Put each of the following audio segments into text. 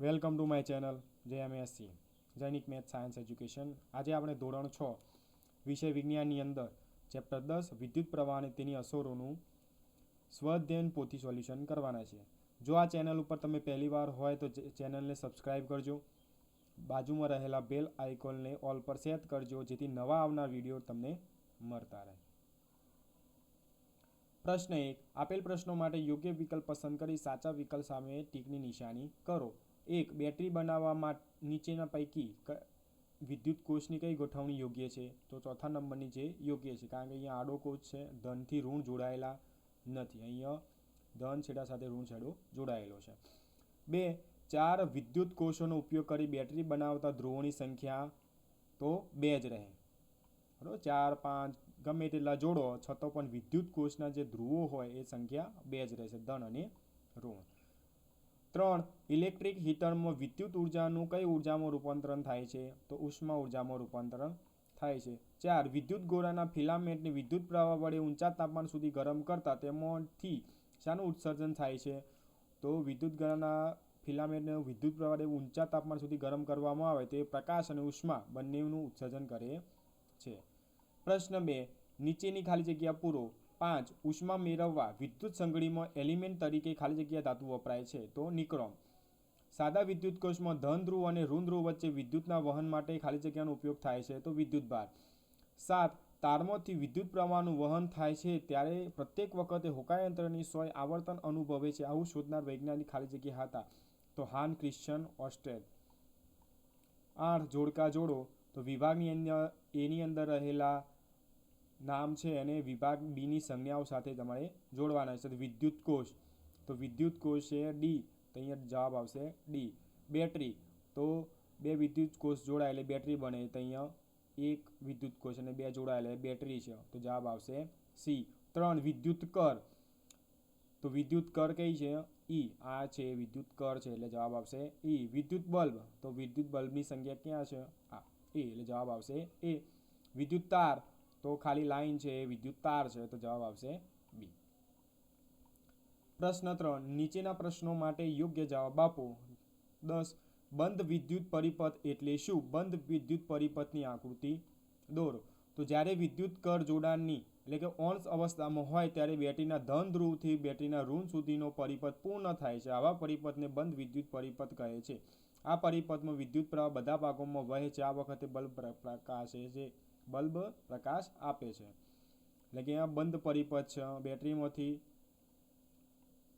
Welcome to my channel JMSC Jainik math science education. આજે આપણે ધોરણ છ, વિષય વિજ્ઞાનની અંદર, ચેપ્ટર દસ, વિદ્યુત પ્રવાહ અને તેની અસરોનું સ્વધ્યન પોથી સોલ્યુશન કરવાના છે. જો આ ચેનલ ઉપર તમે પહેલીવાર હોય તો ચેનલને સબસ્ક્રાઇબ કરજો. બાજુમાં રહેલા બેલ આઇકોનને ઓલ પર સેટ કરજો, જેથી નવા આવનાર વીડિયો તમને મળતા રહે. પ્રશ્ન એક, આપેલ પ્રશ્નો માટે યોગ્ય વિકલ્પ પસંદ કરી સાચા વિકલ્પ સામે ટીકની નિશાની કરો. એક બેટરી બનાવવામાં નીચેના પૈકી વિદ્યુત કોષની કઈ ગોઠવણી યોગ્ય છે? તો ચોથા નંબરની જે યોગ્ય છે, કારણ કે અહીંયા આડો કોષ છે, ધનથી ઋણ જોડાયેલા નથી. અહીંયા ધન છેડા સાથે ઋણ છેડો જોડાયેલો છે. બે, ચાર વિદ્યુત કોષોનો ઉપયોગ કરી બેટરી બનાવતા ધ્રુવોની સંખ્યા તો બે જ રહે. બરાબર? ચાર, પાંચ, ગમે તેટલા જોડો, છતાં પણ વિદ્યુત કોષના જે ધ્રુવો હોય એ સંખ્યા બે જ રહેશે, ધન અને ઋણ. ત્રણ ઇલેક્ટ્રિક હીટરમાં વિદ્યુત ઉર્જાનું કઈ ઉર્જામાં રૂપાંતરણ થાય છે? તો ઉષ્મા ઉર્જામાં રૂપાંતરણ થાય છે. ચાર, વિદ્યુત ગોળાના ફિલામેન્ટને વિદ્યુત પ્રવાહ વડે ઊંચા તાપમાન સુધી ગરમ કરતા તેમાંથી શાનું ઉત્સર્જન થાય છે? તો વિદ્યુત ગોળાના ફિલામેન્ટને વિદ્યુત પ્રવાહ ઊંચા તાપમાન સુધી ગરમ કરવામાં આવે તે પ્રકાશ અને ઉષ્મા બંનેનું ઉત્સર્જન કરે છે. પ્રશ્ન બે, નીચેની ખાલી જગ્યા પૂરો. પાંચ, ઉષ્મા મેળવવા વિદ્યુત સંગળીમાં એલિમેન્ટ તરીકે ખાલી જગ્યા ધાતુ વપરાય છે. તો નિક્રોમ સાદા વિદ્યુત કોષમાં ધન ધ્રુવ અને ઋણ ધ્રુવ વચ્ચે વિદ્યુતના વહન માટે ખાલી જગ્યાનો ઉપયોગ થાય છે, તો વિદ્યુત ભાર. સાત, તારમાંથી વિદ્યુત પ્રવાહનું વહન થાય છે ત્યારે પ્રત્યેક વખતે હોકાયંત્રની સોય આવર્તન અનુભવે છે, આવું શોધનાર વૈજ્ઞાનિક ખાલી જગ્યા હતા. તો હાન ક્રિશ્ચન ઓસ્ટ્રેલ આઠ જોડકા જોડો. તો વિભાગની અંદર, એની અંદર રહેલા નામ છે અને વિભાગ બીની સંજ્ઞાઓ સાથે તમારે જોડવાના છે. વિદ્યુત કોષ. તો વિદ્યુત કોષ છે ડી. તો અહીંયા જવાબ આવશે ડી, બેટરી. તો બે વિદ્યુત કોષ જોડાયેલે, બેટરી બને તો અહીંયા એક વિદ્યુત કોષ અને બે જોડાયેલા બેટરી છે. તો જવાબ આવશે સી, ત્રણ વિદ્યુત કર. તો વિદ્યુત કર કઈ છે? ઈ, આ છે વિદ્યુત કર છે, એટલે જવાબ આવશે ઈ, વિદ્યુત બલ્બ. તો વિદ્યુત બલ્બની સંખ્યા ક્યાં છે? આ, એ, એટલે જવાબ આવશે એ, વિદ્યુત તાર. તો ખાલી લાઈન છે વિદ્યુત તાર છે, તો જવાબ આવશે પ્રશ્ન ત્રણ, નીચેના પ્રશ્નો માટે યોગ્ય જવાબ આપો. દસ, બંધ વિદ્યુત પરિપથ એટલે શું? બંધ વિદ્યુત પરિપથની આકૃતિ દોરો. તો જ્યારે વિદ્યુત કર જોડાણની એટલે કે ઓન્સ અવસ્થામાં હોય ત્યારે બેટરીના ધન ધ્રુવથી બેટરીના ઋણ સુધીનો પરિપથ પૂર્ણ થાય છે. આવા પરિપથને બંધ વિદ્યુત પરિપથ કહે છે. આ પરિપથમાં વિદ્યુત પ્રવાહ બધા ભાગોમાં વહે છે. આ વખતે બલ્બ પ્રકાશે છે. બલ્બ પ્રકાશ આપે છે. એટલે કે આ બંધ પરિપથ છે. બેટરીમાંથી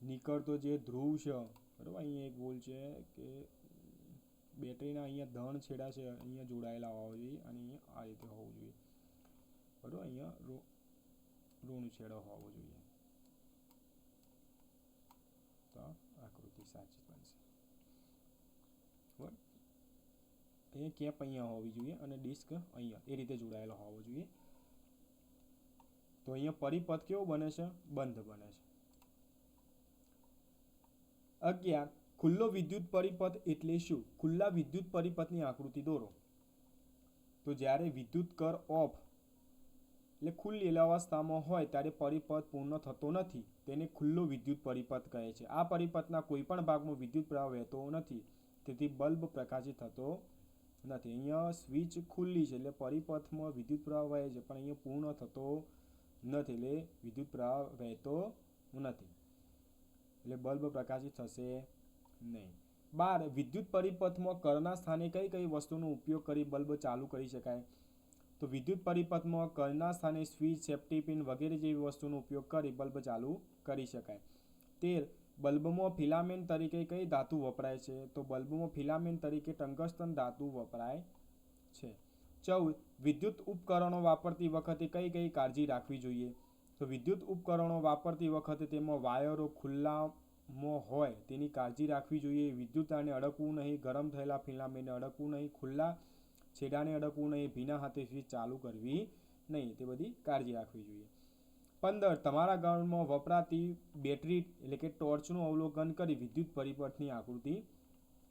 નીકળતો જે ધ્રુવ છે, બરાબર? અહીંયા એક ભૂલ છે કે બેટરીના અહીંયા ધન છેડા છે, અહીંયા જોડાયેલા હોવા જોઈએ અને અહીંયા આ રીતે હોવું જોઈએ. બરાબર? અહીંયા ઋણ છેડો હોવો જોઈએ. તો આકૃતિ સાચી બનશે. બરાબર? અહીંયા કેપ અહીંયા હોવી જોઈએ અને ડિસ્ક અહીંયા એ રીતે જોડાયેલો હોવો જોઈએ. તો અહીંયા પરિપથ કેવો બને છે? બંધ બને છે. અગિયાર, ખુલ્લો વિદ્યુત પરિપથ એટલે શું? ખુલ્લા વિદ્યુત પરિપથની આકૃતિ દોરો. તો જ્યારે વિદ્યુત કર ઓફ એટલે ખુલ્લી અવસ્થામાં હોય ત્યારે પરિપથ પૂર્ણ થતો નથી. તેને ખુલ્લો વિદ્યુત પરિપથ કહે છે. આ પરિપથના કોઈપણ ભાગમાં વિદ્યુત પ્રવાહ વહેતો નથી. તેથી બલ્બ પ્રકાશિત થતો નથી. અહીંયા સ્વિચ ખુલ્લી છે એટલે પરિપથમાં વિદ્યુત પ્રવાહ વહે છે, પણ અહીંયા પૂર્ણ થતો નથી એટલે વિદ્યુત પ્રવાહ વહેતો નથી. એટલે બલ્બ પ્રકાશિત થશે નહીં. બાર, વિદ્યુત પરિપથમાં કરના સ્થાને કઈ કઈ વસ્તુનો ઉપયોગ કરી બલ્બ ચાલુ કરી શકાય? તો વિદ્યુત પરિપથમાં કરના સ્થાને સ્વિચ, સેફ્ટી પિન વગેરે જેવી વસ્તુનો ઉપયોગ કરી બલ્બ ચાલુ કરી શકાય. તેર, બલ્બમાં ફિલામેન્ટ તરીકે કઈ ધાતુ વપરાય છે? તો બલ્બમાં ફિલામેન્ટ તરીકે ટંગસ્ટન ધાતુ વપરાય છે. ચૌદ, વિદ્યુત ઉપકરણો વાપરતી વખતે કઈ કઈ કાળજી રાખવી જોઈએ? તો વિદ્યુત ઉપકરણો વાપરતી વખતે તેમાં વાયરો ખુલ્લામાં હોય તેની કાળજી રાખવી જોઈએ. વિદ્યુત તારને અડકવું નહીં, ગરમ થયેલા ફિલામેન્ટને અડકવું નહીં, ખુલ્લા છેડાને અડકવું નહીં, ભીના હાથે સ્વિચ ચાલુ કરવી નહીં, તે બધી કાળજી રાખવી જોઈએ. પંદર, તમારા ઘરમાં વપરાતી બેટરી એટલે કે ટોર્ચનું અવલોકન કરી વિદ્યુત પરિપથની આકૃતિ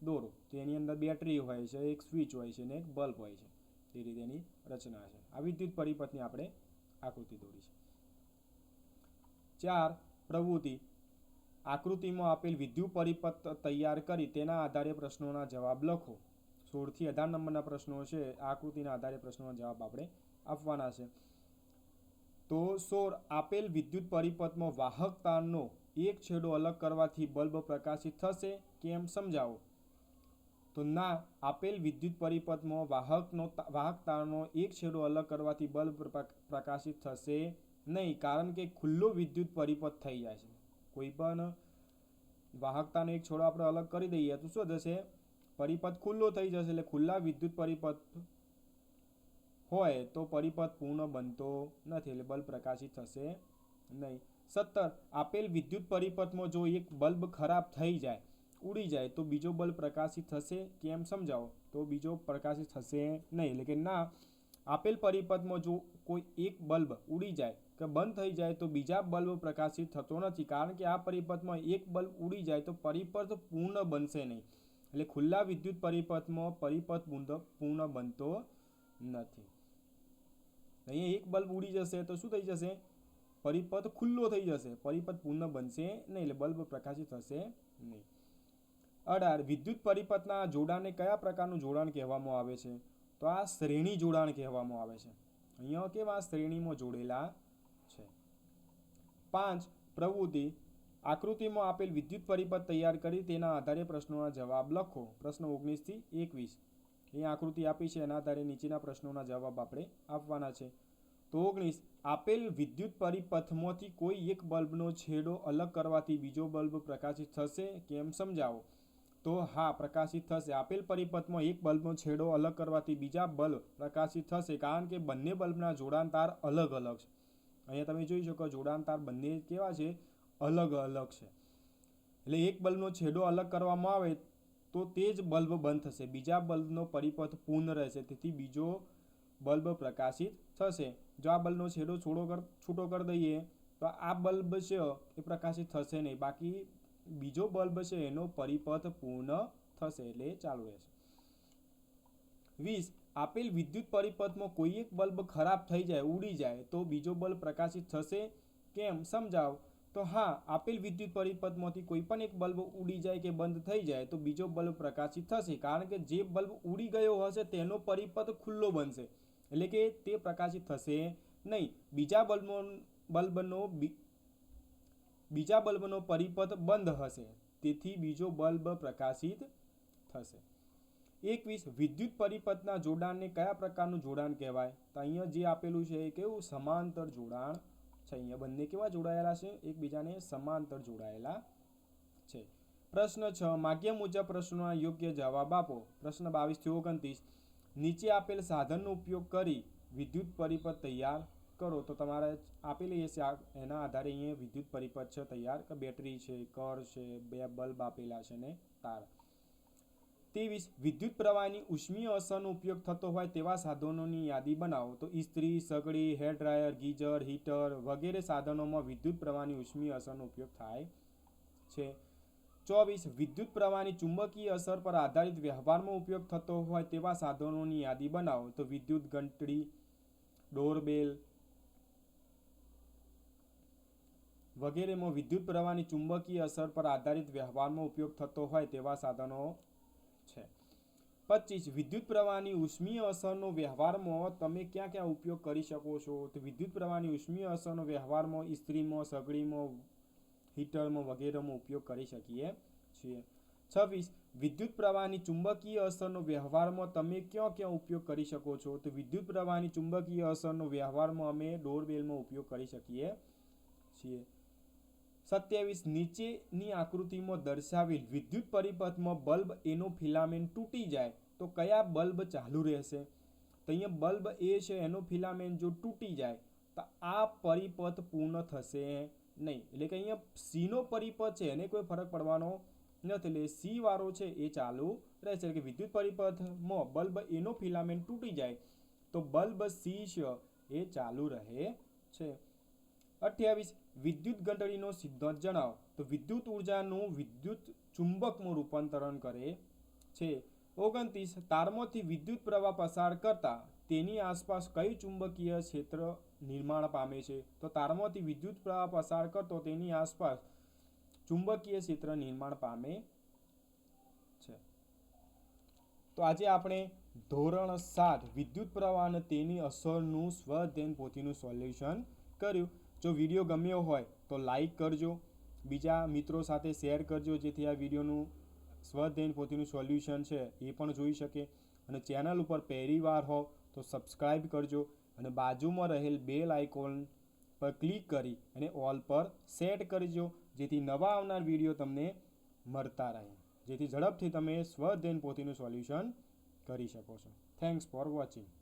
દોરો. તેની અંદર બેટરી હોય છે, એક સ્વિચ હોય છે અને એક બલ્બ હોય છે. તે રીતે એની રચના છે. આ વિદ્યુત પરિપથની આપણે આકૃતિ દોરી છે. ચાર પ્રવૃત્તિ. આકૃતિમાં આપેલ વિદ્યુત પરિપથ તૈયાર કરી તેના આધારે પ્રશ્નોના જવાબ લખો. સોળથી અઢાર નંબરના પ્રશ્નો છે આકૃતિના આધારે પ્રશ્નોના જવાબ આપણે આપવાના છે. તો સોળ આપેલ વિદ્યુત પરિપથમાં વાહક તારનો એક છેડો અલગ કરવાથી બલ્બ પ્રકાશિત થશે, કેમ સમજાવો? તો ના, આપેલ વિદ્યુત પરિપથમાં વાહકનો વાહક તારનો એક છેડો અલગ કરવાથી બલ્બ પ્રકાશિત થશે નહીં, કારણ કે ખુલ્લો વિદ્યુત પરિપથ થઈ જાય છે. કોઈ પણ વાહકતાનો એક છોડો આપણે અલગ કરી દઈએ તો શું થશે? પરિપથ ખુલ્લો થઈ જશે, એટલે ખુલ્લા વિદ્યુત પરિપથ હોય તો પરિપથ પૂર્ણ બનતો નથી, એટલે બલ્બ પ્રકાશિત થશે નહીં. સત્તર, આપેલ વિદ્યુત પરિપથમાં જો એક બલ્બ ખરાબ થઈ જાય, ઉડી જાય, તો બીજો બલ્બ પ્રકાશિત થશે? કે એમ સમજાવો? તો બીજો પ્રકાશિત થશે નહીં, એટલે કે ના. આપેલ પરિપથમાં જો કોઈ એક બલ્બ ઉડી જાય કે બંધ થઈ જાય તો બીજા બલ્બ પ્રકાશિત થતો નથી. કારણ કે આ પરિપથમાં એક બલ્બ ઉડી જાય તો પરિપથ પૂર્ણ બનશે નહીં. એટલે ખુલ્લા વિદ્યુત પરિપથમાં પરિપથ પૂર્ણ બનતો નથી. અહીંયા એક બલ્બ ઉડી જશે તો શું થઈ જશે? પરિપથ ખુલ્લો થઈ જશે. પરિપથ પૂર્ણ બનશે નહીં એટલે બલ્બ પ્રકાશિત થશે નહીં. અઢાર, વિદ્યુત પરિપથના જોડાણને કયા પ્રકારનું જોડાણ કહેવામાં આવે છે? તો આ શ્રેણી જોડાણ કહેવામાં આવે છે. અહીંયા કેવા શ્રેણીમાં જોડેલા પાંચ પ્રવૃત્તિ આકૃતિમાં આપેલ વિદ્યુત પરિપથ તૈયાર કરી તેના આધારે પ્રશ્નોના જવાબ લખો. પ્રશ્ન ઓગણીસથી એકવીસ. અહીં આકૃતિ આપી છે, એના આધારે નીચેના પ્રશ્નોના જવાબ આપણે આપવાના છે. તો ઓગણીસ, આપેલ વિદ્યુત પરિપથમાંથી કોઈ એક બલ્બનો છેડો અલગ કરવાથી બીજો બલ્બ પ્રકાશિત થશે કેમ સમજાવો? તો હા, પ્રકાશિત થશે. આપેલ પરિપથમાં એક બલ્બનો છેડો અલગ કરવાથી બીજા બલ્બ પ્રકાશિત થશે કારણ કે બંને બલ્બના જોડાણ તાર અલગ અલગ છે. અહીંયા તમે જોઈ શકો જોડાણ તાર બંને કેવા છે? અલગ અલગ છે. એટલે એક બલ્બનો છેડો અલગ કરવામાં આવે તો તે જ બલ્બ બંધ થશે. બીજા બલ્બનો પરિપથ પૂર્ણ રહેશે. તેથી બીજો બલ્બ પ્રકાશિત થશે. જો આ બલ્બનો છેડો છોડો કર, છૂટો કરી દઈએ, તો આ બલ્બ છે એ પ્રકાશિત થશે નહીં. બાકી બીજો બલ્બ છે એનો પરિપથ પૂર્ણ થશે એટલે ચાલુ રહેશે. વીસ, આપેલ વિદ્યુત પરિપથમાં કોઈ એક બલ્બ ખરાબ થઈ જાય, ઉડી જાય, તો બીજો બલ્બ પ્રકાશિત થશે? કેમ? સમજાવ. તો હા, આપેલ વિદ્યુત પરિપથમાંથી કોઈ પણ એક બલ્બ ઉડી જાય કે બંધ થઈ જાય, તો બીજો બલ્બ પ્રકાશિત થશે. કારણ કે જે બલ્બ ઉડી ગયો હશે, તેનો પરિપથ ખુલ્લો બનશે. એટલે કે તે પ્રકાશિત થશે નહીં. બીજા બલ્બનો બલ્બનો બીજા બલ્બનો પરિપથ બંધ હશે. તેથી બીજો બલ્બ પ્રકાશિત થશે. એકવીસ વિદ્યુત પરિપથના જોડાણને કયા પ્રકારનું જોડાણ કહેવાય? તો અહીંયા જે આપેલું છે એ કેવું? સમાંતર જોડાણ છે. અહીંયા બંને કેવા જોડાયેલા છે? એકબીજાને સમાંતર જોડાયેલા છે. પ્રશ્ન છ, માગ્ય મુજબ પ્રશ્નોના યોગ્ય જવાબ આપો. પ્રશ્ન બાવીસથી ઓગણત્રીસ, નીચે આપેલ સાધનનો ઉપયોગ કરી વિદ્યુત પરિપથ તૈયાર કરો. તો તમારે આપેલી હશે એના આધારે અહીંયા વિદ્યુત પરિપથ છે તૈયાર. કે બેટરી છે, કર છે, બે બલ્બ આપેલા છે ને તાર. ત્રેવીસ વિદ્યુત પ્રવાહની ઉષ્મીય અસરનો ઉપયોગ થતો હોય તેવા સાધનોની યાદી બનાવો. તો ઇસ્ત્રી, સગડી, હેર ડ્રાયર, ગીઝર, હીટર વગેરે સાધનોમાં વિદ્યુત પ્રવાહની ઉષ્મીય અસરનો ઉપયોગ થાય છે. ચોવીસ વિદ્યુત પ્રવાહની ચુંબકીય અસર પર આધારિત વ્યવહારમાં ઉપયોગ થતો હોય તેવા સાધનોની યાદી બનાવો. તો વિદ્યુત ઘંટડી, ડોરબેલ વગેરેમાં વિદ્યુત પ્રવાહની ચુંબકીય અસર પર આધારિત વ્યવહારમાં ઉપયોગ થતો હોય તેવા સાધનો છે. પચીસ વિદ્યુત પ્રવાહની ઉષ્મીય અસરનો વ્યવહારમાં તમે ક્યાં ક્યાં ઉપયોગ કરી શકો છો? તો વિદ્યુત પ્રવાહની ઉષ્મીય અસરનો વ્યવહારમાં ઇસ્ત્રીમાં, સગડીમાં, હીટરમાં વગેરેમાં ઉપયોગ કરી શકીએ છીએ. છવ્વીસ વિદ્યુત પ્રવાહની ચુંબકીય અસરનો વ્યવહારમાં તમે ક્યાં ક્યાં ઉપયોગ કરી શકો છો? તો વિદ્યુત પ્રવાહની ચુંબકીય અસરનો વ્યવહારમાં અમે ડોરબેલમાં ઉપયોગ કરી શકીએ છીએ. સત્યાવીસ નીચેની આકૃતિમાં દર્શાવેલ વિદ્યુત પરિપથમાં બલ્બ એનો ફિલામેન્ટ તૂટી જાય તો કયા બલ્બ ચાલુ રહેશે? તો અહીંયા બલ્બ એ છે, એનો ફિલામેન્ટ જો તૂટી જાય તો આ પરિપથ પૂર્ણ થશે નહીં. એટલે કે અહીંયા સીનો પરિપથ છે, એને કોઈ ફરક પડવાનો નથી. એટલે સી વાળો છે, એ ચાલુ રહેશે. એટલે કે વિદ્યુત પરિપથમાં બલ્બ એનો ફિલામેન્ટ તૂટી જાય તો બલ્બ સી છે, એ ચાલુ રહે છે. અઠ્યાવીસ, વિદ્યુત ઘંટડીનો સિદ્ધાંત જણાવો. તો વિદ્યુત ઉર્જાનું વિદ્યુત ચુંબકમાં રૂપાંતરણ કરે છે. ઓગણત્રીસ, તારમાંથી વિદ્યુત પ્રવાહ પસાર કરતા તેની આસપાસ કઈ ચુંબકીય ક્ષેત્ર નિર્માણ પામે છે? તો તારમાંથી વિદ્યુત પ્રવાહ પસાર કરતો તેની આસપાસ ચુંબકીય ક્ષેત્ર નિર્માણ પામે છે. તો આજે આપણે ધોરણ સાત, વિદ્યુત પ્રવાહ અને તેની અસરનું સ્વધ્યન પોથીનું સોલ્યુશન કર્યું. જો વીડિયો ગમ્યો હોય તો લાઈક કરજો. બીજા મિત્રો સાથે શેર કરજો, જેથી આ વિડીયોનું સ્વઅધ્યયન પોથીનું સોલ્યુશન છે એ પણ જોઈ શકે. અને ચેનલ ઉપર પહેલીવાર હો તો સબસ્ક્રાઈબ કરજો અને બાજુમાં રહેલ બેલ આઇકોન પર ક્લિક કરી અને ઓલ પર સેટ કરજો, જેથી નવા આવનાર વીડિયો તમને મળતા રહે. જેથી ઝડપથી તમે સ્વઅધ્યયન પોથીનું સોલ્યુશન કરી શકો છો. Thanks for watching